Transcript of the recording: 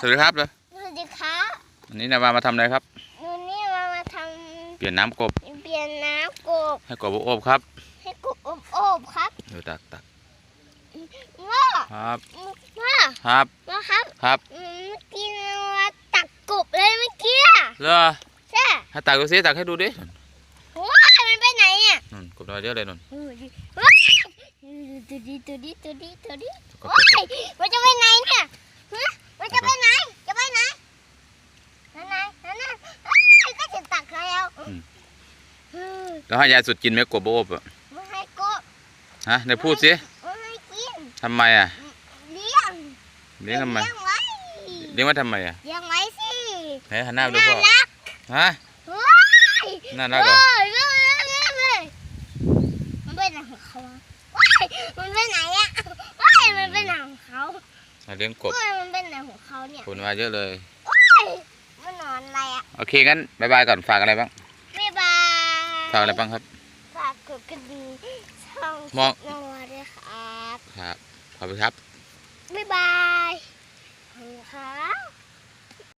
สวัสดีครับเลยสวัสดีครับวันนี้นาวามาทำอะไรครับวันนี้เรามาทเปลี่ยนน้ำกบำเปลี่ยนน้ำกบ ให้กบอบครับ ให้กบอบอบครับเดี๋ยวตักตักว่าครับว่าครับว่าครับ ครับอืมเมื่อกี้เรามาตักกบเลยเมื่อกี้เลอใช่ให้ตักดูสิตักให้ดูดิว้ายมันไปไหนอะนุ่นกบตัวเยอะเลยนุ่นว้ายตัวดีตัวดีตัวดีตัวดีกบว้ายมันจะไปไหนเนี่ยฮะมันจะไปไหนจะไปไหนนั่นไงนั่นไงอ้ายก็จะตักแล้วอืม แล้วให้ยายสุดกินไหมกบอบอะไม่ให้กบฮะเดี๋ยวพูดสิไม่ให้กินทำไมอะเลี้ยงเลี้ยงทำไมเลี้ยงไว้เลี้ยงไว้ทำไมอะเลี้ยงไว้สิไหนหันหน้าไปดูน่าพ่อรักฮะว้ายน่ารักเหรอว้ายว้ายว้ายว้ายมันไปไหนของเขาอะว้ายมันไปไหนอะว้ายมันไปไหนของเขามาเลี้ยงกบว้ายมันไปไหนของเขาเนี่ยคนมาเยอะเลยว้ายมันนอนอะไรอะโอเคงั้นบายบายก่อนฝากอะไรบ้างบ๊ายบาย ฝากอะไรบ้างครับ ฝากกดกระดิ่งช่องมองนวัวด้วยครับ ครับ ขอบคุณครับ บ๊ายบายขอบคุณครับ